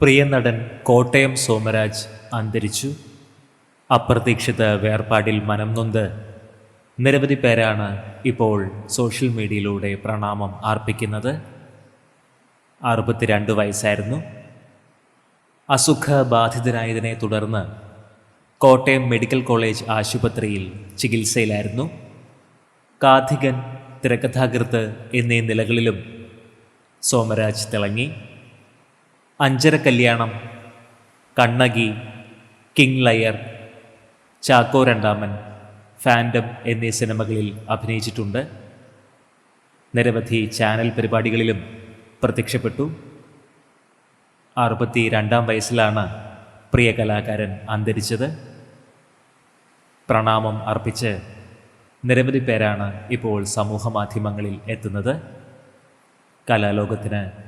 പ്രിയ നടൻ കോട്ടയം സോമരാജ് അന്തരിച്ചു. അപ്രതീക്ഷിത വേർപാടിൽ മനം നൊന്ത് നിരവധി പേരാണ് ഇപ്പോൾ സോഷ്യൽ മീഡിയയിലൂടെ പ്രണാമം അർപ്പിക്കുന്നത്. അറുപത്തിരണ്ട് വയസ്സായിരുന്നു. അസുഖബാധിതനായതിനെ തുടർന്ന് കോട്ടയം മെഡിക്കൽ കോളേജ് ആശുപത്രിയിൽ ചികിത്സയിലായിരുന്നു. കാഥികൻ തിരക്കഥാകൃത്ത് എന്നീ നിലകളിലും സോമരാജ് തിളങ്ങി. അഞ്ചര കല്യാണം കണ്ണകി കിങ് ലയർ ചാക്കോ രണ്ടാമൻ ഫാൻഡം എന്നീ സിനിമകളിൽ അഭിനയിച്ചിട്ടുണ്ട്. നിരവധി ചാനൽ പരിപാടികളിലും പ്രത്യക്ഷപ്പെട്ടു. അറുപത്തി രണ്ടാം വയസ്സിലാണ് പ്രിയ കലാകാരൻ അന്തരിച്ചത്. പ്രണാമം അർപ്പിച്ച് നിരവധി പേരാണ് ഇപ്പോൾ സമൂഹ മാധ്യമങ്ങളിൽ എത്തുന്നത്. കലാലോകത്തിന്